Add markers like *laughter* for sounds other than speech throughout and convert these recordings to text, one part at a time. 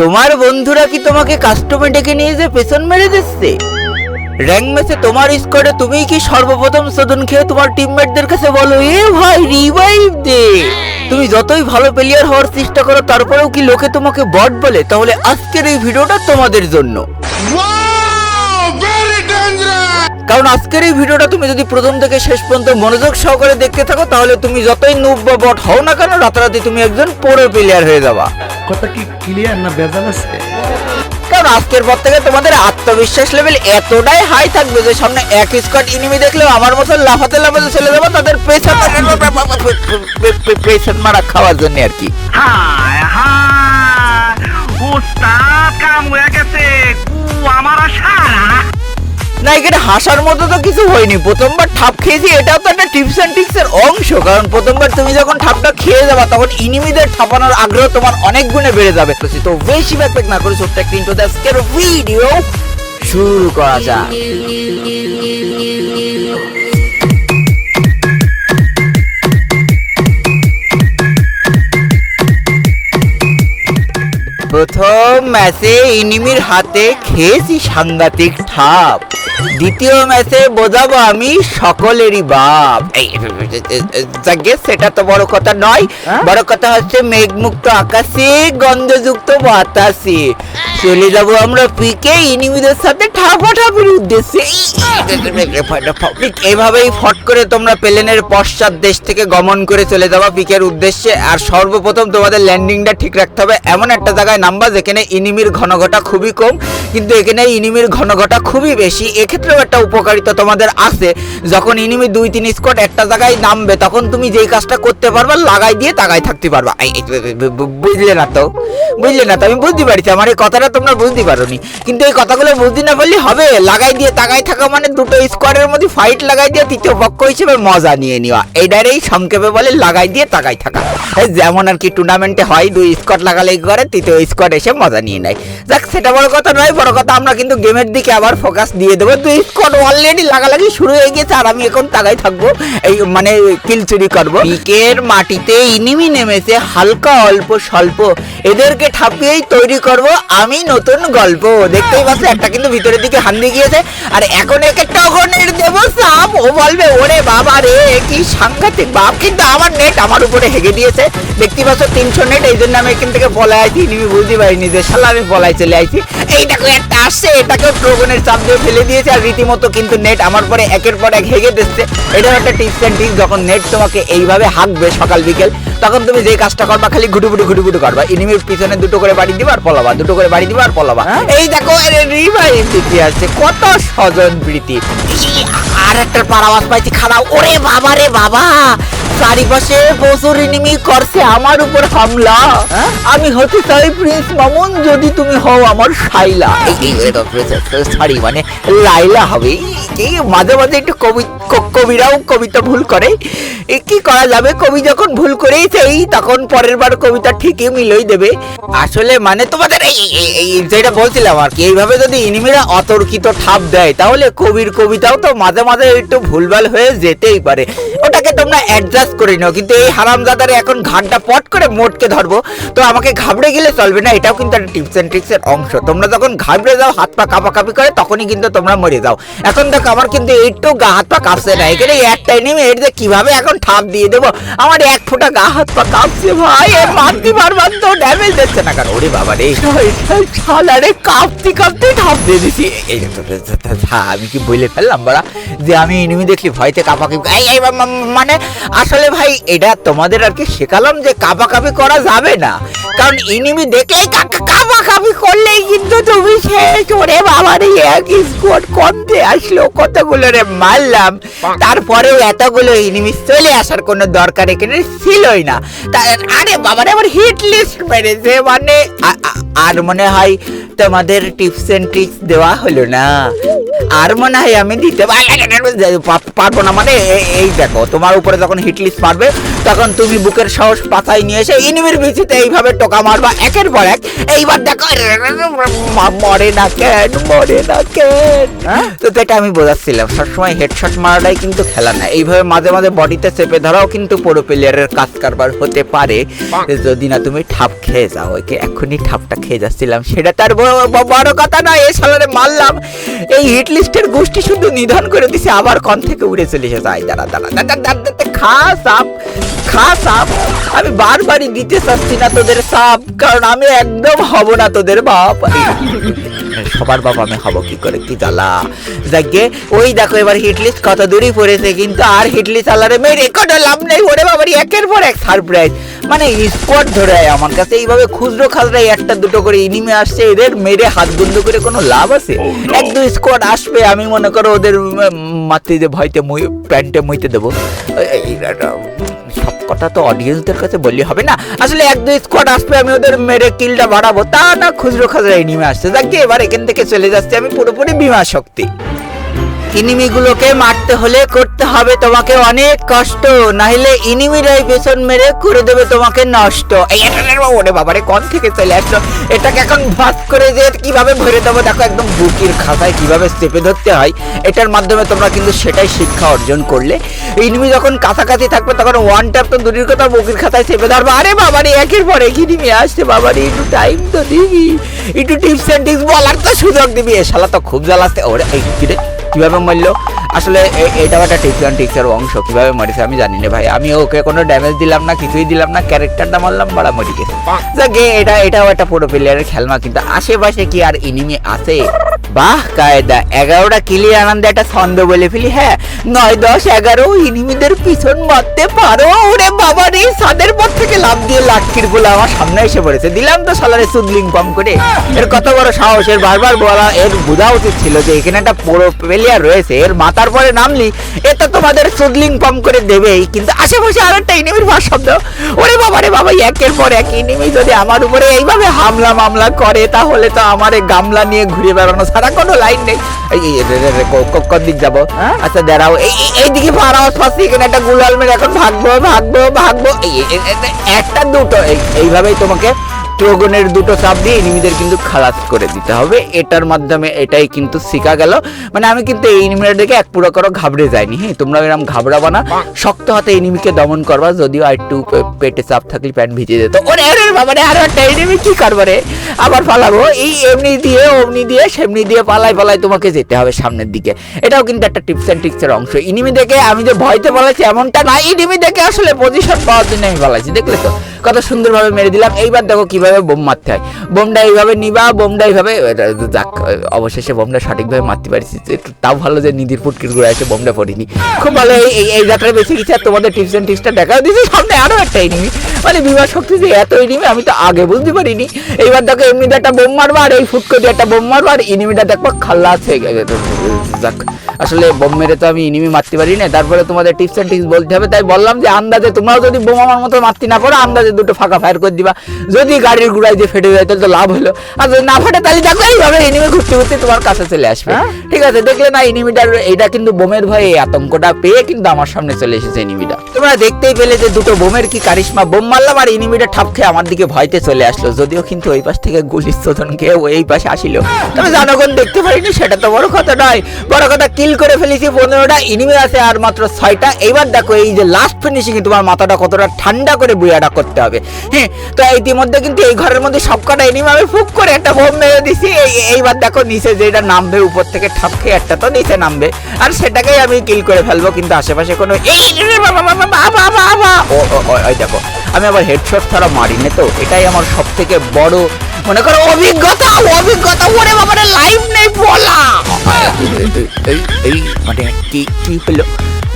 তোমার বন্ধুরা কি তোমাকে কাস্টমে ডেকে নিয়ে যে পেছন মেরে দিচ্ছে? র্যাঙ্ক ম্যাচে তোমার স্কোয়াডে তুমি কি সর্বপ্রথম শোধন খেয়ে তোমার টিমমেটদের কাছে বলো, এ ভাই রিভাইভ দে। তুমি যতই ভালো প্লেয়ার হওয়ার চেষ্টা করো, তারপরেও কি লোকে তোমাকে বট বলে? তাহলে আজকের এই ভিডিওটা তোমাদের জন্য। কারণ আজকের এই ভিডিওটা তুমি যদি প্রথম থেকে শেষ পর্যন্ত মনোযোগ সহকারে দেখতে থাকো তাহলে তুমি যতই নুব বা বট হও না কেন রাতারাতি তুমি একজন পুরো প্লেয়ার হয়ে যাবা। কথা কি ক্লিয়ার না বেজাল আছে? কারণ আজকের পর থেকে তোমাদের আত্মবিশ্বাস লেভেল এতটাই হাই থাকবে যে সামনে এক স্কোয়াড ইনিমি দেখলেও আমার মতো লাফাতে লাফাতে চলে যাব তাদের পেছন পেছন মারা খাওয়ার জন্য আর কি। হায় হায় কাম হয়ে গেছে কু আমার আশা না, এখানে হাসার মতো তো কিছু হয়নি। প্রথমবার ঠাপ খেয়েছি, এটাও তো একটা টিপস অ্যান্ড টিক্স এর অংশ। কারণ প্রথমবার তুমি যখন ঠাপটা খেয়ে যাবা, তখন ইনিমিদের ঠাপানোর আগ্রহ তোমার অনেক গুণে বেড়ে যাবে। তো বেশি ব্যাকপ্যাক না করে ছোট্ট একটা ইন্টো আজকের ভিডিও শুরু করা যাক। প্রথম ম্যাচে ইনিমির হাতে খেয়েছি সাংঘাতিক ঠাপ। দ্বিতীয় ম্যাচে বোঝাবো আমি সকলেরই বাপ। যাকে সেটা তো বড় কথা নয়। বড় কথা হচ্ছে মেঘমুক্ত আকাশে গন্ধযুক্ত বাতাসে। চলে যাব আমরা পিকে, ইনিমিদের সাথে ঠাপাঠাপির উদ্দেশ্যে। ঠিক এভাবেই ফট করে তোমরা প্লেনের পশ্চাৎ দেশ থেকে গমন করে চলে যাবা পিকের উদ্দেশ্যে। আর সর্বপ্রথম তোমাদের ল্যান্ডিংটা ঠিক রাখতে হবে। এমন একটা জায়গায় নামবা যেখানে ইনিমির ঘনঘটা খুবই কম, কিন্তু এখানে ইনিমির ঘনঘটা খুবই বেশি। এক্ষেত্রেও একটা উপকারিতা তোমাদের আছে। যখন ইনিমি দুই, তিন স্কোয়াড একটা জায়গায় নামবে, তখন তুমি যেই কাজটা করতে পারবা, লাগাই দিয়ে তাগাই থাকতে পারবা। বুঝলে না তো? বুঝলে না তো? আমি বুঝতে পারছি, আমার এই কথাটা তোমরা বুঝতে পারোনি। কিন্তু এই কথাগুলো বুঝতে না পারলে হবে? লাগাই দিয়ে তাগাই থাকা মানে দুটো স্কোয়াডের মধ্যে ফাইট লাগাই দিয়ে তৃতীয় পক্ষ হিসেবে মজা নিয়ে নেওয়া। এইটারেই সংক্ষেপে বলে লাগাই দিয়ে তাকাই থাকা। যেমন আর কি টুর্নামেন্টে হয়, দুই স্কোয়াড লাগালেই করে, তৃতীয় স্কোয়াড এসে মজা নিয়ে নেয়। যাক, সেটা বড় কথা নয়, বড় কথা আমরা কিন্তু গেমের দিকে আবার ফোকাস দিয়ে দেবো। দুই স্কোয়াড অলরেডি লাগালাগি শুরু হয়ে গেছে, আর আমি এখন তাকাই থাকব, এই মানে কিল চুরি করব। পিকের মাটিতে ইনিমি নেমেছে, হালকা অল্প স্বল্প এদেরকে ঠাপিয়েই তৈরি করব আমি নতুন গল্প। দেখতেই পাচ্ছ, একটা কিন্তু ভিতরের দিকে হান দিয়ে গিয়েছে। আর এখন একে টগনের দেব সাপ ও বলবে, ওরে বাবা রে, কি সাংঘাতিক বাপ। কিন্তু আমার নেট আমার উপরে হেগে দিয়েছে। দেখতে পাচ্ছ, তিনশো নেট এই জন্য আমি এখান থেকে পলাই আছি নিমি বুঝতে পারিনি যে শালা আমি বলাই চলে আইছি। এই দেখো, একটা আসছে এটাকে ট্রোগনের চাপ দিয়ে ফেলে দিয়েছে, আর রীতিমতো কিন্তু নেট আমার পরে একের পর এক হেগে দিচ্ছে। এটাও একটা টিপস অ্যান্ড টিপস যখন নেট তোমাকে এইভাবে হাঁকবে সকাল বিকেল। তখন তুমি যে কাজটা করবা খালি ঘুটুপুটু ঘুটুপুটু করবা। ইনিমির পিছনে দুটো করে বাড়ি দিবা আর পলাবা দুটো করে বাড়ি দিবা আর পলাবা। এই দেখো রিভাইভ দিতে আছে কত স্বজন প্রীতি। আর একটা পারাওয়াজ পাইছি খারাপ ওরে বাবা রে বাবা। চারিপাশে প্রচুর এনিমি করছে আমার উপর হামলা। আমি হতে চাই প্রিন্স মামুন যদি তুমি হও আমার শাইলা। সরি মানে লাইলা হবে। এই মাঝে মাঝে একটু কবি কবিরাও কবিতা ভুল করে। কি করা যাবে? কবি যখন ভুল করেইছেই তখন পরের বার কবিতা ঠিকই মিলই দেবে। আসলে মানে তোমাদের এই যেটা বলছিলাম আর কি এইভাবে যদি ইনিমিরা অতর্কিত ঠাপ দেয় তাহলে কবির কবিতাও তো মাঝে মাঝে একটু ভুলভাল হয়ে যেতেই পারে। তোমরা অ্যাডজাস্ট করে নাও কিন্তু এই হারামজাদারে এখন ঘাটটা পট করে মোটকে ধরবো। তো আমাকে ঘাবড়ে গেলে চলবে না এটাও কিন্তু একটা টিপস অ্যান্ড ট্রিক্সের অংশ। তোমরা যখন ঘাবড়ে যাও হাত পা কাঁপাকাঁপি করে তখনই কিন্তু তোমরা মরে যাও। এখন দেখো আমার কিন্তু একটু গা হাত পা কাঁপছে না এখানে একটা নেমে এর যে কীভাবে এখন ঠাপ দিয়ে দেবো আমার এক ফোঁটা গা হাত পা কাঁপছে ভাই এ মারতে পারবার তো ড্যামেজ দিচ্ছে না কারণ ওরে বাবা রে শালারে কাঁপতে কাঁপতে ঠাপ দিয়ে দিছি। এই হ্যাঁ, আমি কি বলে ফেললাম বড়া যে আমি এনিমি দেখলি ভয়তে কাঁপাকাঁপি এই এই মা- মা- মানে আসলে ভাই এটা তোমাদের আর কি শেখালাম যে কাঁপাকাঁপি করা যাবে না। কারণ এনিমি দেখলেই কাঁপাকাঁপি করলেই কিন্তু তুমি শেষ। ওরে বাবা রে, এক স্কোয়াড কমতে আসলো, কতগুলো রে মারলাম। তারপরেও এতগুলো ইনিমি চলে আসার কোনো দরকার এখানে ছিলই না। আরে বাবা রে, আমার হিট লিস্ট মেরেছে মানে আর মনে হয় তোমাদের টিপস এন্ড ট্রিক্স দেওয়া হলো না। আর মনে হয় আমি দিতে পারব না মানে এই দেখো, তোমার উপরে যখন হিট লিস্ট মারবে তখন তুমি বুকের সাহস পাতায় নিয়ে এসে ইনিমির বিচিতে এইভাবে টোকা মারবা একের পর এক। এইবার দেখো মরে না কেন মরে না কেন। তো এটা আমি বোঝাচ্ছিলাম সবসময় হেডশট মারাটাই কিন্তু খেলা না। এইভাবে মাঝে মাঝে বডিতে চেপে ধরাও কিন্তু পুরো প্লেয়ারের কাজ কারবার হতে পারে। যদি না তুমি ঠাপ খেয়ে যাও ওকে এখনই ঠাপটা খেয়ে যাচ্ছিলাম। সেটা তার বড় কথা নয় এই সালারে মারলাম। এই হিট লিস্টের গোষ্ঠী শুধু নিধন করে দিছে আবার কন থেকে উড়ে চলে এসে যায় দাঁড়া দাঁড়া দাঁড়া দাঁড়া দাঁড়া খা সাপ খা সাপ আমি বারবারই দিতে চাচ্ছি না তোদের সাপ কারণ আমি একদম হব না তোদের বাপ। *laughs* সবার বাপ আমি হব কি করে কি জ্বালা। যাকে ওই দেখো এবার হিটলিস্ট কত দূরই পড়েছে কিন্তু আর হিটলিস্ট আলারে মেরে কোনো লাভ নেই ওরে বাবারই একের পর এক সারপ্রাইজ মানে স্কোয়াড ধরে আয় আমার কাছে এইভাবে খুচরো খাজরাই একটা দুটো করে ইনিমে আসছে এদের মেরে হাত বন্ধ করে কোনো লাভ আছে? এক দুই স্কোয়াড আসবে আমি মনে করো ওদের মাতৃ ভয়তে মই প্যান্টে মইতে দেবো। কথা তো অডিয়েন্সদের কাছে বললে হবে না। আসলে এক দুই স্কোয়াড আসবে, আমি ওদের মেরে কিলটা বাড়াবো। তা না, খুচরো খাজরা নিমে আসছে। যাকে এবার এখান থেকে চলে যাচ্ছে আমি পুরোপুরি বিমা শক্তি। ইনিমিগুলোকে মারতে হলে করতে হবে তোমাকে অনেক কষ্ট, নাহলে ইনিমিরাই পেছন মেরে করে দেবে তোমাকে নষ্ট। এই ওরে বাবারে, কোন থেকে চলে আসলো? এটাকে এখন ভাস করে যে কীভাবে ভরে দেবো? দেখো, একদম বুকির খাতায় কীভাবে চেপে ধরতে হয়। এটার মাধ্যমে তোমরা কিন্তু সেটাই শিক্ষা অর্জন করলে। ইনিমি যখন কাছাকাছি থাকবে, তখন ওয়ান ট্যাপ তো দূরের কথা, বুকির খাতায় চেপে ধরবো। আরে বাবারে, একের পর এক ইনিমি আসছে। বাবারে, একটু টাইম তো দিবি। একটু টিপস অ্যান্ড টিপস বলার তো সুযোগ দিবি। এ শালা তো খুব জ্বালাচ্ছে। ওরে, এই কীভাবে মারলো? আসলে এটাও একটা টিপস অ্যান্ড অংশ, কীভাবে মারিছে আমি জানি না ভাই। আমি ওকে কোনো ড্যামেজ দিলাম না, কিছুই দিলাম না ক্যারেক্টারটা মারলাম, বড়া মরি গেছে। যাকে এটা, এটাও একটা পুরো প্লেয়ারের খেলনা, কিন্তু আশেপাশে কি আর ইনিমি আছে? বাহ, কায়দা, এগারোটা কিলি আনন্দে একটা ছন্দ বলে ফেলি হ্যাঁ? নয় দশ এগারো ইনিমিদের পিছন মারতে পারো। ওরে বাবা রে, সাদের পর থেকে লাভ দিয়ে বলে আমার সামনে এসে পড়েছে। দিলাম তো সালারে সুদলিং করে। এর কত বড় সাহস, এর বারবার বলা, এর বোঝা উচিত ছিল যে এখানে একটা পুরো প্লেয়ার রয়েছে। এর পরে নামলি এটা তোমাদের সুদলিং করে দেবেই। কিন্তু আশেপাশে আর একটা ইনিমির ভার শব্দ ওরে বাবা রে বাবা, একের পর এক ইনিমি যদি আমার উপরে এইভাবে হামলা মামলা করে, তাহলে তো আমার গামলা নিয়ে ঘুরে বেড়ানো ছাড়া কোনো লাইন নেই। কোন দিক যাব? আচ্ছা দাঁড়াও। এই এই- এইদিকে ভাড়া পাচ্ছি এখানে একটা গুলাল মেরে এখন ভাগবো ভাগবো ভাগবো। একটা দুটো এইভাবেই তোমাকে ট্রোগনের দুটো চাপ দিয়ে এনিমিদের কিন্তু খালাস করে দিতে হবে। এটার মাধ্যমে এটাই কিন্তু শেখা গেল। মানে আমি কিন্তু এই এনিমিটা দেখে এক পুরো করো ঘাবড়ে যাইনি। হ্যাঁ তোমরা এরকম ঘাবড়াবা না। শক্ত হাতে এনিমিকে দমন করবা যদিও আর একটু পেটে চাপ থাকলে প্যান্ট ভিজে যেত। ওরে বাবা আরও একটা এনিমি কি করব রে? আবার পালাবো। এই এমনি দিয়ে, অমনি দিয়ে, সেমনি দিয়ে পালাই পালাই তোমাকে যেতে হবে সামনের দিকে। এটাও কিন্তু একটা টিপস অ্যান্ড ট্রিক্সের অংশ। ইনিমি দেখে আমি যে ভয়তে পালাইছি এমনটা না। ইনিমি দেখে আসলে পজিশন পাওয়ার জন্য আমি পালাইছি, দেখলে তো? কত সুন্দরভাবে মেরে দিলাম। এইবার দেখো কীভাবে বোম মারতে হয়। বোমটা এইভাবে নিবা, বোমটা এইভাবে যাক, অবশেষে বোমটা সঠিকভাবে মারতে পারছি। তাও ভালো যে নিধির ফুটকির গুঁড়া এসে বোমটা পড়িনি। খুব ভালো এই, এই- যাত্রায় বেশি আর তোমাদের টিপস অ্যান্ড টিপসটা দেখাও। দিয়েছি সামনে আরও একটা এনিমি মানে বিবাহ শক্তি যে এত এনিমি আমি তো আগে বুঝতে পারিনি। এইবার দেখো এমনিতে একটা বোম মারবা আর এই ফুটকো দিয়ে একটা বোম মারবা আর এনিমিটা দেখব খাল্লাস হয়ে গেছে। যাক। আসলে বোম মেরে তো আমি এনিমি মারতে পারি না তারপরে তোমাদের টিপস অ্যান্ড টিপস বলতে হবে তাই বললাম যে আন্দাজে তোমরাও যদি বোম আমার মতো মারতে না পারো আন্দাজে দুটো ফাঁকা ফায়ার করে দিবা। যদি গাড়ির গুড়ায় যে ফেটে যায় তাহলে তো লাভ হলো। আর যদি না ফাটে তাহলে দেখো এইভাবে এনিমি ঘুরতে ঘুরতে তোমার কাছে চলে আসবে। ঠিক আছে দেখলে না এনিমিটার এটা কিন্তু বোমের ভয়ে এই আতঙ্কটা পেয়ে কিন্তু আমার সামনে চলে এসেছে এনিমিটা তোমরা দেখতেই পেলে যে দুটো বোমের কি কারিশমা বোম মারলাম আর এনিমিটা ঠাপ খেয়ে আমার দিকে ভয়তে চলে আসলো। যদিও কিন্তু ওই পাশ থেকে গুলির শোধন খেয়ে ও এই পাশে আসিল। তবে জনগণ দেখতে পারিনি সেটা তো বড় কথা নয়। বড় কথা কিল করে ফেলেছি, পনেরোটা ইনিমি আছে আর মাত্র ছয়টা। এইবার দেখো, এই যে লাস্ট ফিনিশিং তোমার মাথাটা কতটা ঠান্ডা করে বুয়াটা করতে হবে। হ্যাঁ তো ইতিমধ্যে কিন্তু এই ঘরের মধ্যে সবকটা এনিমি আমি ফুক করে একটা বোম মেরে দিছি। এইবার দেখো, নিচে যেটা নামবে, উপর থেকে ঠাপ খেয়ে একটা তো নিচে নামবে। আর সেটাকেই আমি কিল করে ফেলব, কিন্তু আশেপাশে কোনো এই দেখো, আমি আবার হেডশট ছাড়া মারি না তো, এটাই আমার সব থেকে বড়, মনে করো অভিজ্ঞতা অভিজ্ঞতা, ওরে বাবারে লাইভ নেই বলা। এই এই মানে কি কি হলো কি মা-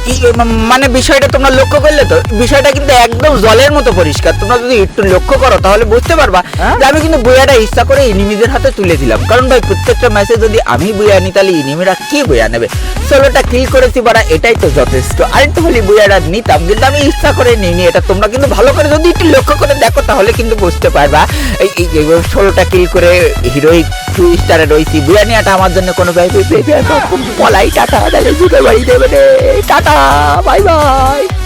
মানে বিষয়টা তোমরা লক্ষ্য করলে তো বিষয়টা কিন্তু একদম জলের মতো পরিষ্কার। তোমরা যদি একটু লক্ষ্য করো তাহলে বুঝতে পারবা যে আমি কিন্তু বইয়াটা ইচ্ছা করে ইনিমিদের হাতে তুলে দিলাম। কারণ ভাই প্রত্যেকটা ম্যাচে যদি আমি বইয়া নি তাহলে ইনিমিরা কি বইয়া নেবে? ষোলোটা কিল করেছি বারা এটাই তো যথেষ্ট। আরেকটু হলে বইয়াটা নিতাম কিন্তু আমি ইচ্ছা করে নিইনি এটা। তোমরা কিন্তু ভালো করে যদি একটু লক্ষ্য করে দেখো তাহলে কিন্তু বুঝতে পারবা। এই ষোলোটা কিল করে হিরোইক টু স্টারে রয়েছি। বইয়া নিয়াটা আমার জন্য কোনো ভাই পলাই টাটা তাহলে জুতো বাড়ি দেবে টাটা bye bye.